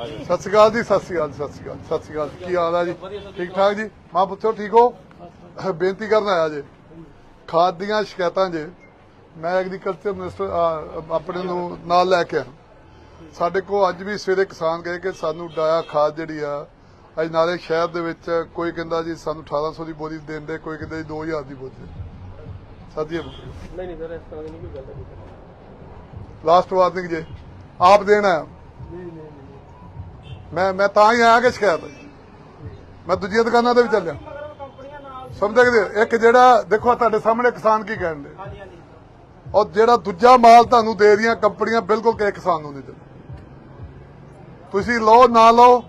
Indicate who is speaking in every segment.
Speaker 1: ਸਤਿ ਸ਼੍ਰੀ ਅਕਾਲ ਜੀ ਸਤਿ ਸ਼੍ਰੀ ਅਕਾਲ ਸਤਿ ਸ਼੍ਰੀ ਅਕਾਲ ਸਤਿ ਸ਼੍ਰੀ ਅਕਾਲ। ਕੀ ਹਾਲ ਹੈ ਜੀ? ਠੀਕ ਠਾਕ ਜੀ? ਮਾਂ ਪੁੱਛੋ ਠੀਕ ਹੋ? ਬੇਨਤੀ ਕਰਨ ਆਇਆ ਜੇ। ਖਾਦ ਦੀਆਂ ਸ਼ਿਕਾਇਤਾਂ ਜੇ। ਮੈਂ ਐਗਰੀਕਲਚਰ ਮਿਨਿਸਟਰ ਆ, ਆਪਣੇ ਨੂੰ ਨਾਲ ਲੈ ਕੇ ਸਾਡੇ ਕੋਲ ਅੱਜ ਵੀ ਸਵੇਰੇ ਕਿਸਾਨ ਗਏ ਕਿ ਸਾਨੂੰ ਡਾਇਆ ਖਾਦ ਜਿਹੜੀ ਆ ਅੱਜ ਨਾਲੇ ਸ਼ਹਿਰ ਦੇ ਵਿੱਚ ਕੋਈ ਕਹਿੰਦਾ ਜੀ ਸਾਨੂੰ 1800 ਦੀ ਬੋਰੀ ਦੇਣ ਦੇ ਕੋਈ ਕਹਿੰਦਾ ਜੀ 2000 ਦੀ ਬੋਰੀ ਸਾਡੀ
Speaker 2: ਨਹੀਂ ਨਹੀਂ ਸਰ ਇਸ ਤਰ੍ਹਾਂ ਦੀ ਨਹੀਂ ਕੋਈ ਗੱਲ
Speaker 1: ਲਾਸਟ ਵਾਰਨਿੰਗ ਜੇ। ਆਪ ਦੇਣਾ ਮੈਂ ਮੈਂ ਤਾਂ ਹੀ ਆਇਆ ਕਿ ਸ਼ਿਕਾਇਤ। ਮੈਂ ਦੂਜੀਆਂ ਦੁਕਾਨਾਂ ਤੇ ਵੀ ਚੱਲਿਆ। ਸਮਝਦੇ ਕਿ ਇੱਕ ਜਿਹੜਾ ਦੇਖੋ ਤੁਹਾਡੇ ਸਾਹਮਣੇ ਕਿਸਾਨ ਕੀ ਕਹਿਣ ਦੇ?
Speaker 2: ਹਾਂਜੀ ਹਾਂਜੀ।
Speaker 1: ਔਰ ਜਿਹੜਾ ਦੂਜਾ ਮਾਲ ਤੁਹਾਨੂੰ ਦੇ ਰਹੀਆਂ ਕੰਪਨੀਆਂ ਬਿਲਕੁਲ ਕਿਸੇ ਕਿਸਾਨ ਨੂੰ ਨਹੀਂ ਦਿੰਦੇ। ਤੁਸੀਂ ਲਓ ਨਾ ਲਓ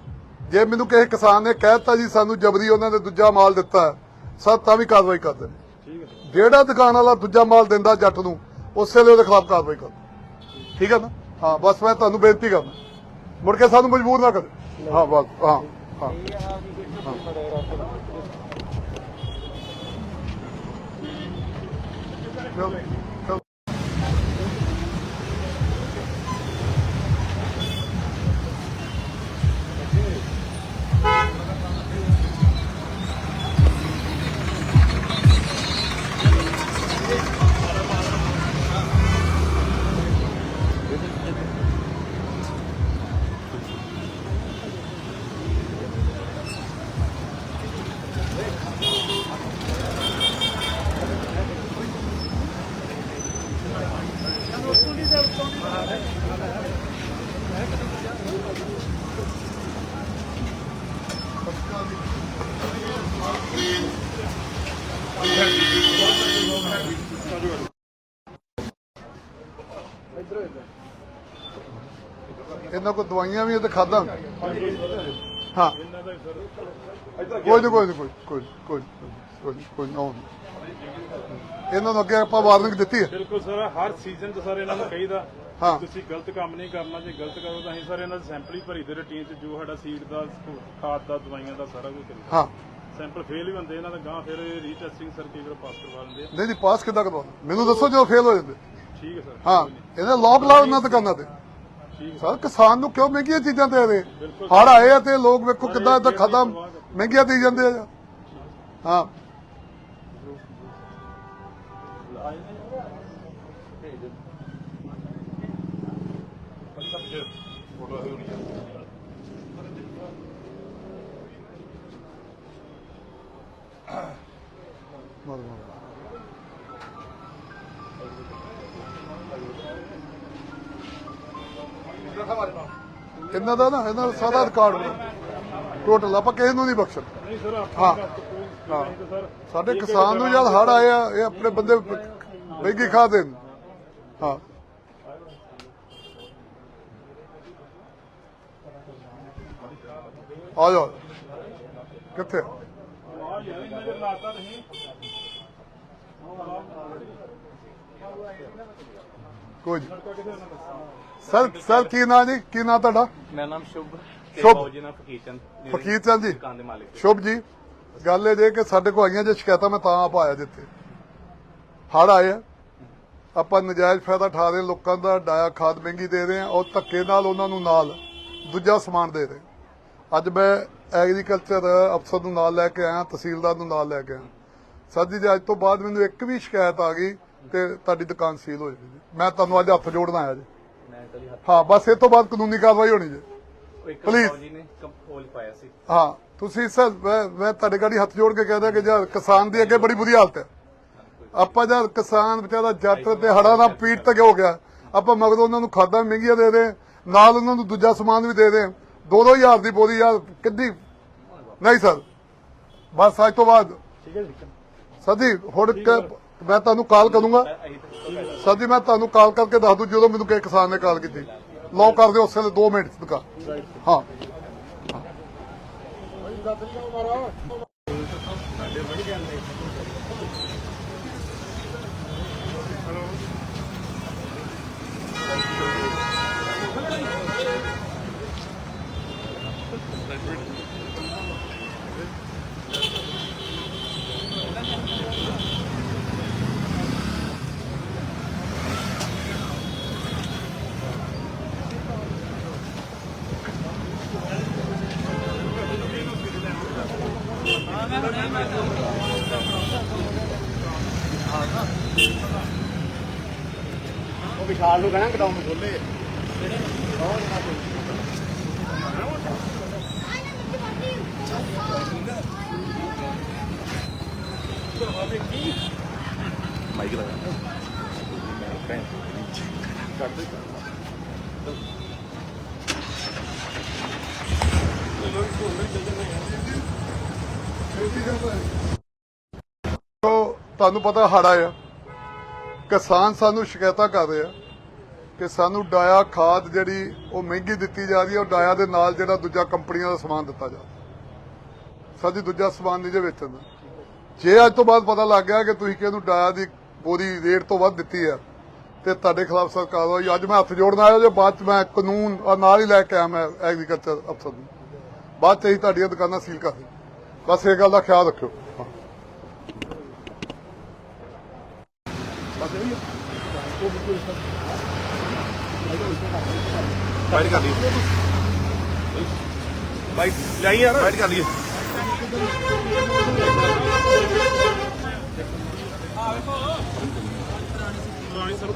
Speaker 1: ਜੇ ਮੈਨੂੰ ਕਿਸੇ ਕਿਸਾਨ ਨੇ ਕਹਿਤਾ ਜੀ ਸਾਨੂੰ ਜਬਰੀ ਉਹਨਾਂ ਨੇ ਦੂਜਾ ਮਾਲ ਦਿੱਤਾ ਸਰ ਤਾਂ ਵੀ ਕਾਰਵਾਈ ਕਰਦੇ ਨੇ
Speaker 2: ਠੀਕ ਹੈ
Speaker 1: ਜਿਹੜਾ ਦੁਕਾਨ ਵਾਲਾ ਦੂਜਾ ਮਾਲ ਦਿੰਦਾ ਜੱਟ ਨੂੰ ਉਸੇ ਲਈ ਉਹਦੇ ਖਿਲਾਫ ਕਾਰਵਾਈ ਕਰੋ ਠੀਕ ਹੈ ਨਾ? ਹਾਂ ਬਸ ਮੈਂ ਤੁਹਾਨੂੰ ਬੇਨਤੀ ਕਰਦਾ। ਮੁੜ ਕੇ ਸਾਨੂੰ ਮਜਬੂਰ ਨਾ ਕਰੋ। ਹਾਂ ਬਸ ਹਾਂ ਹਾਂ। ਇਹਨਾਂ ਕੋ ਦਵਾਈਆਂ ਵੀ ਇਹ ਤੇ ਖਾਦਾ ਹਾਂ। ਕੋਈ ਨਹੀਂ ਕੋਈ ਨਹੀਂ ਕੋਈ ਕੋਈ ਕੋਈ ਨਾ ਇਹਨਾਂ ਨੂੰ ਅੱਗੇ ਆਪਾਂ ਵਾਰਨਿੰਗ ਦਿੱਤੀ ਹੈ।
Speaker 3: ਬਿਲਕੁਲ ਸਰ ਹਰ ਸੀਜ਼ਨ 'ਚ ਸਰ ਇਹਨਾਂ ਨੂੰ ਕਹੀਦਾ
Speaker 1: ਹਾਂ।
Speaker 3: ਤੁਸੀਂ ਗਲਤ ਕੰਮ ਨਹੀਂ ਕਰਨਾ ਜੇ ਗਲਤ ਕਰੋ ਤਾਂ ਅਸੀਂ ਸਰ ਇਹਨਾਂ ਦੇ ਸੈਂਪਲ ਹੀ ਭਰੀ ਦੇ ਰੂਟੀਨ 'ਚ ਜੋ ਸਾਡਾ ਸੀਡ ਦਾ ਖਾਦ ਦਾ ਦਵਾਈਆਂ ਦਾ ਸਾਰਾ ਕੁਝ ਕਰੀਦਾ।
Speaker 1: ਹਾਂ।
Speaker 3: ਸੈਂਪਲ ਫੇਲ ਵੀ ਹੁੰਦੇ ਇਹਨਾਂ ਦਾ ਗਾਂ ਫਿਰ ਰੀਟੈਸਟਿੰਗ ਸਰ ਕਈ ਵਾਰ ਪਾਸ ਕਰਵਾ ਲੈਂਦੇ
Speaker 1: ਨਹੀਂ ਜੀ ਪਾਸ ਕਿੱਦਾਂ ਕਰਵਾਉਣਾ ਮੈਨੂੰ ਦੱਸੋ ਜਦੋਂ ਫੇਲ ਹੋ ਜਾਂਦੇ।
Speaker 3: ਠੀਕ ਹੈ ਸਰ।
Speaker 1: ਹਾਂ ਇਹਨਾਂ ਲੋਕ ਦੁਕਾਨਾਂ ਤੇ।
Speaker 3: ਠੀਕ ਹੈ
Speaker 1: ਸਰ ਕਿਸਾਨ ਨੂੰ ਕਿਉਂ ਮਹਿੰਗੀਆਂ ਚੀਜ਼ਾਂ ਦੇ ਰਹੇ? ਹੜ ਆਏ ਆ ਤੇ ਲੋਕ ਵੇਖੋ ਕਿੱਦਾਂ ਇਦਾਂ ਖਾਦਾ ਮਹਿੰਗੀਆਂ ਦੇ ਜਾਂਦੇ ਆ। ਹਾਂ। ਇਹਨਾਂ ਦਾ ਨਾ ਇਹਨਾਂ ਦਾ ਸਾਰਾ ਰਿਕਾਰਡ ਟੋਟਲ ਆਪਾਂ ਕਿਸੇ ਨੂੰ ਨਹੀਂ ਬਖਸ਼ਣ।
Speaker 3: ਨਹੀਂ ਸਰ
Speaker 1: ਹਾਂ। ਹਾਂ। ਸਾਡੇ ਕਿਸਾਨ ਨੂੰ ਜਦ ਹੜ ਆਏ ਆ ਇਹ ਆਪਣੇ ਬੰਦੇ ਮਹਿੰਗੀ ਖਾ ਦੇਣ। ਹਾਂ। ਆ ਜਾਓ। ਕਿੱਥੇ?
Speaker 3: ਯਾਰ ਲਾਤਾ ਨਹੀਂ
Speaker 1: ਕੋਈ। ਸਰ ਸਰ ਕੀ ਨਾਂ ਜੀ? ਕੀ ਨਾਂ ਤੁਹਾਡਾ?
Speaker 4: ਮੇਰਾ ਨਾਮ ਸ਼ੁਭ ਤੇ
Speaker 1: ਸ਼ੁਭ।
Speaker 4: ਬਾਊ ਜੀ ਨਾਲ ਫਕੀਰ ਚੰਦ
Speaker 1: ਫਕੀਰ ਚੰਦ ਜੀ।
Speaker 4: ਦੁਕਾਨ ਦੇ ਮਾਲਿਕ।
Speaker 1: ਸ਼ੁਭ ਜੀ ਗੱਲ ਇਹ ਜੇ ਕਿ ਸਾਡੇ ਕੋਲ ਆਈਆਂ ਜੇ ਸ਼ਿਕਾਇਤਾਂ ਮੈਂ ਤਾਂ ਆਪ ਆਇਆ ਜਿੱਥੇ। ਹੜ ਆਏ ਆ। ਆਪਾਂ ਨਜਾਇਜ਼ ਫਾਇਦਾ ਠਾ ਰਹੇ ਲੋਕਾਂ ਦਾ ਡਾਇਆ ਖਾਦ ਮਹਿੰਗੀ ਦੇ ਰਹੇ ਆ ਔਰ ਧੱਕੇ ਨਾਲ ਉਹਨਾਂ ਨੂੰ ਨਾਲ ਦੂਜਾ ਸਮਾਨ ਦੇ ਰਹੇ ਅੱਜ ਮੈਂ ਐਗਰੀਕਲਚਰ ਅਫਸਰ ਨੂੰ ਨਾਲ ਲੈ ਕੇ ਆਇਆ ਤਹਿਸੀਲਦਾਰ ਨੂੰ ਨਾਲ ਲੈ ਕੇ ਆਇਆ। ਸਰ ਜੀ ਜੇ ਅੱਜ ਤੋਂ ਬਾਅਦ ਮੈਨੂੰ ਇੱਕ ਵੀ ਸ਼ਿਕਾਇਤ ਆ ਗਈ ਤੇ ਤੁਹਾਡੀ ਦੁਕਾਨ ਸੀਲ ਹੋ ਜਾਏਗੀ ਮੈਂ ਤੁਹਾਨੂੰ ਅੱਜ ਹੱਥ ਜੋੜਨ ਆਇਆ ਜੀ।
Speaker 4: ਮੈਂ ਕਦੀ ਹੱਥ
Speaker 1: ਹਾਂ ਬਸ ਇਹ ਤੋਂ ਬਾਅਦ ਕਾਨੂੰਨੀ ਕਾਰਵਾਈ ਹੋਣੀ ਜੀ।
Speaker 4: ਇੱਕ
Speaker 1: Please.
Speaker 4: ਬਾਊ ਜੀ ਨੇ ਕੰਪੋਲ ਪਾਇਆ ਸੀ।
Speaker 1: ਹਾਂ ਤੁਸੀਂ ਸਰ ਮੈਂ ਮੈਂ ਤੁਹਾਡੇ ਗਾੜੀ ਹੱਥ ਜੋੜ ਕੇ ਕਹਿੰਦਾ ਕਿ ਜਦ ਕਿਸਾਨ ਦੀ ਅੱਗੇ ਬੜੀ ਬੁਰੀ ਹਾਲਤ ਹੈ। ਆਪਾਂ ਜਦ ਕਿਸਾਨ ਵਿਚਾਰਾ ਜੱਟ ਤੇ ਹੜਾ ਨਾਲ ਪੀੜ ਤੱਕ ਹੋ ਗਿਆ। ਆਪਾਂ ਮਗਰੋਂ ਉਹਨਾਂ ਨੂੰ ਖਾਦਾਂ ਮਹਿੰਗੀਆਂ ਦੇ ਦੇ ਨਾਲ ਉਹਨਾਂ ਨੂੰ ਦੂਜਾ ਸਮਾਨ ਵੀ ਦੇ ਦੇ। ਦੋ ਦੋ ਹਜ਼ਾਰ ਦੀ ਬੋਰੀ ਯਾਰ ਕਿੱਦੀ ਨਹੀਂ ਸਰ। ਬਸ ਅੱਜ ਤੋਂ ਬਾਅਦ।
Speaker 3: ਠੀਕ ਹੈ ਜੀ।
Speaker 1: ਸਰ ਜੀ ਹੁਣ ਕ- ਮੈਂ ਤੁਹਾਨੂੰ ਕਾਲ ਕਰੂੰਗਾ। ਸਰ ਜੀ, ਮੈਂ ਤੁਹਾਨੂੰ ਕਾਲ ਕਰਕੇ ਦੱਸ ਦੂੰ, ਜਦੋਂ ਮੈਨੂੰ ਕਿਸੇ ਕਿਸਾਨ ਨੇ ਕਾਲ ਕੀਤੀ। ਲੌਕ ਕਰ ਦਿਓ, ਉਸੇ ਵੇਲੇ 2 ਮਿੰਟ ਚ ਹਾਂ।
Speaker 2: ਉਹ ਵਿਸ਼ਾਲ ਨੂੰ ਕਹਿਣਾ ਕਟਾਉਂ ਖੋਲੇ
Speaker 1: ਉਹ ਤੁਹਾਨੂੰ ਪਤਾ ਹੜ ਆ ਕਿਸਾਨ ਸਾਨੂੰ ਸ਼ਿਕਾਇਤਾਂ ਕਰ ਰਹੇ ਆ ਕਿ ਸਾਨੂੰ ਡਾਇਆ ਖਾਦ ਜਿਹੜੀ ਉਹ ਮਹਿੰਗੀ ਦਿੱਤੀ ਜਾ ਰਹੀ ਹੈ, ਉਹ ਡਾਇਆ ਦੇ ਨਾਲ ਜਿਹੜਾ ਦੂਜਾ ਕੰਪਨੀਆਂ ਦਾ ਸਮਾਨ ਦਿੱਤਾ ਜਾ ਸਾਡੀ ਦੂਜਾ ਸਮਾਨ ਨਹੀਂ ਜੇ ਵੇਚਣ ਦਾ। ਜੇ ਅੱਜ ਤੋਂ ਬਾਅਦ ਪਤਾ ਲੱਗ ਗਿਆ ਕਿ ਤੁਸੀਂ ਕਿਹਨੂੰ ਡਾਇਆ ਦੀ ਬੋਰੀ ਰੇਟ ਤੋਂ ਵੱਧ ਦਿੱਤੀ ਹੈ, ਤੇ ਤੁਹਾਡੇ ਖਿਲਾਫ ਸਰਕਾਰ ਹੋਈ ਅੱਜ ਮੈਂ ਹੱਥ ਜੋੜਨ ਆਇਆ ਜੇ ਬਾਅਦ ਚ ਮੈਂ ਕਾਨੂੰਨ ਨਾਲ ਹੀ ਲੈ ਕੇ ਆਇਆ ਮੈਂ ਐਗਰੀਕਲਚਰ ਅਫਸਰ ਨੂੰ। ਬਾਅਦ ਚ ਹੀ ਤੁਹਾਡੀਆਂ ਦੁਕਾਨਾਂ ਸੀਲ ਕਰ ਦੇ ਬਸ ਇਹ ਗੱਲ ਦਾ ਖਿਆਲ ਰੱਖਿਓ। ਹਾਂ
Speaker 5: ਬਾਈਟ ਕਰ ਲਈ ਯਾਰ। ਬਾਈਟ ਕਰ ਲਈ ਸਰ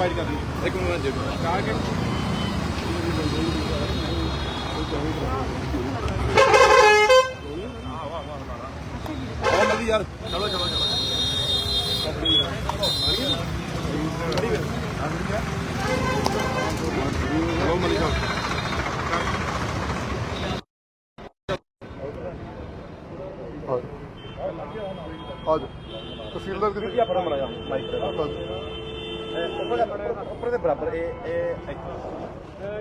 Speaker 5: ਬਾਈਟ ਕਰ ਲਈ ਇੱਕ ਮਿੰਟ ਜੀ ਕਾ। ਕੇ ਆਓ ਮੱਲੀ ਯਾਰ। ਚਲੋ ਚਲੋ ਚਲੋ। ਆਓ ਮੱਲੀ
Speaker 1: ਤਹਿਸੀਲਦਾਰ ਕਿਹਦੀ
Speaker 5: ਆਪਣਾ ਮੜਾ ਜਾ ਮਾਈਕ ਦੇ ਉੱਪਰ ਦੇ ਬਰਾਬਰ, ਇਹ ਇਹ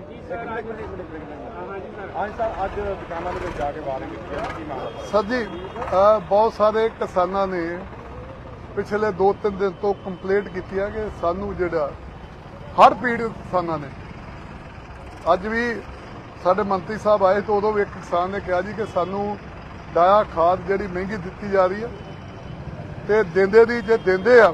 Speaker 2: ਜੀ ਸਰ ਹਾਂ ਜੀ ਸਰ,
Speaker 5: ਅੱਜ ਦੁਕਾਨਾਂ ਦੇ ਵਿੱਚ ਜਾ ਕੇ ਵਾਰਿੰਗ ਕੀਤੀ
Speaker 1: ਸਰ ਜੀ ਬਹੁਤ ਸਾਰੇ ਕਿਸਾਨਾਂ ਨੇ ਪਿਛਲੇ 2-3 ਦਿਨ ਤੋਂ ਕੰਪਲੇਂਟ ਕੀਤੀ ਹੈ ਕਿ ਸਾਨੂੰ ਜਿਹੜਾ, ਹਰ ਪੀੜ ਕਿਸਾਨਾਂ ਨੇ। ਅੱਜ ਵੀ ਸਾਡੇ ਮੰਤਰੀ ਸਾਹਿਬ ਆਏ ਤਾਂ ਉਦੋਂ ਵੀ ਇੱਕ ਕਿਸਾਨ ਨੇ ਕਿਹਾ ਜੀ ਕਿ ਸਾਨੂੰ ਡਾਇਆ ਖਾਦ ਜਿਹੜੀ ਮਹਿੰਗੀ ਦਿੱਤੀ ਜਾ ਰਹੀ ਹੈ ਤੇ ਦਿੰਦੇ ਦੀ ਜੇ ਦਿੰਦੇ ਆ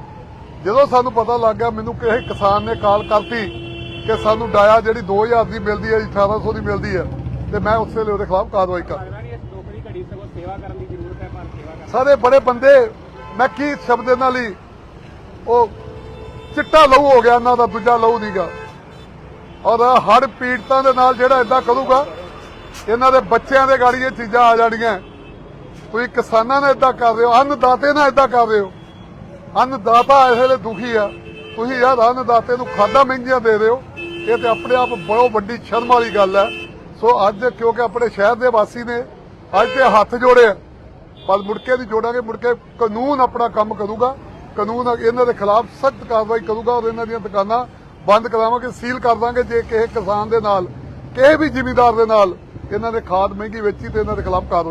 Speaker 1: ਜਦੋਂ ਸਾਨੂੰ ਪਤਾ ਲੱਗ ਗਿਆ ਮੈਨੂੰ ਕਿਸੇ ਕਿਸਾਨ ਨੇ ਕਾਲ ਕਰਤੀ ਕਿ ਸਾਨੂੰ ਡਾਇਆ ਜਿਹੜੀ 2000 ਦੀ ਮਿਲਦੀ ਹੈ 1800 ਦੀ ਮਿਲਦੀ ਹੈ ਤੇ ਮੈਂ ਉਸ ਵੇਲੇ ਉਹਦੇ ਖਿਲਾਫ ਕਾਰਵਾਈ ਕਰ
Speaker 2: ਹੈ
Speaker 1: ਸਾਰੇ ਬੜੇ ਬੰਦੇ ਮੈਂ ਕੀ ਸ਼ਬਦ ਇਹਨਾਂ ਲਈ? ਉਹ ਚਿੱਟਾ ਲਹੂ ਹੋ ਗਿਆ ਇਹਨਾਂ ਦਾ ਦੂਜਾ ਲਹੂ ਨਹੀਂਗਾ ਔਰ ਹੜ ਪੀੜਤਾਂ ਦੇ ਨਾਲ ਜਿਹੜਾ ਇਦਾਂ ਕਰੂਗਾ ਇਹਨਾਂ ਦੇ ਬੱਚਿਆਂ ਦੇ ਗਾੜੀ ਇਹ ਚੀਜ਼ਾਂ ਆ ਜਾਣੀਆਂ। ਤੁਸੀਂ ਕਿਸਾਨਾਂ ਨਾਲ ਇਦਾਂ ਕਰ ਰਹੇ ਹੋ ਅੰਨਦਾਤੇ ਨਾਲ ਇਦਾਂ ਕਰ ਰਹੇ ਹੋ। ਅੰਨਦਾਤਾ ਇਸ ਵੇਲੇ ਦੁਖੀ ਆ ਤੁਸੀਂ ਯਾਰ ਅੰਨਦਾਤੇ ਨੂੰ ਖਾਦਾਂ ਮਹਿੰਗੀਆਂ ਦੇ ਰਹੇ ਹੋ ਇਹ ਤੇ ਆਪਣੇ ਆਪ ਬਹੁਤ ਵੱਡੀ ਸ਼ਰਮ ਵਾਲੀ ਗੱਲ ਹੈ ਸੋ ਅੱਜ ਕਿਉਂਕਿ ਆਪਣੇ ਸ਼ਹਿਰ ਦੇ ਵਾਸੀ ਨੇ ਅੱਜ ਤੇ ਹੱਥ ਜੋੜੇ ਪਰ ਮੁੜ ਕੇ ਨਹੀਂ ਜੋੜਾਂਗੇ ਮੁੜਕੇ ਕਾਨੂੰਨ ਆਪਣਾ ਕੰਮ ਕਰੂਗਾ ਕਾਨੂੰਨ ਇਹਨਾਂ ਦੇ ਖਿਲਾਫ ਸਖਤ ਕਾਰਵਾਈ ਕਰੂਗਾ ਔਰ ਇਹਨਾਂ ਦੀਆਂ ਦੁਕਾਨਾਂ ਬੰਦ ਕਰਾਵਾਂਗੇ ਸੀਲ ਕਰ ਦਾਂਗੇ ਜੇ ਕਿਸੇ ਕਿਸਾਨ ਦੇ ਨਾਲ ਕਿਸੇ ਵੀ ਜ਼ਿਮੀਂਦਾਰ ਦੇ ਨਾਲ ਇਹਨਾਂ ਨੇ ਖਾਦ ਮਹਿੰਗੀ ਵੇਚੀ ਤੇ ਇਹਨਾਂ ਦੇ ਖਿਲਾਫ ਕਾਰਵਾਈ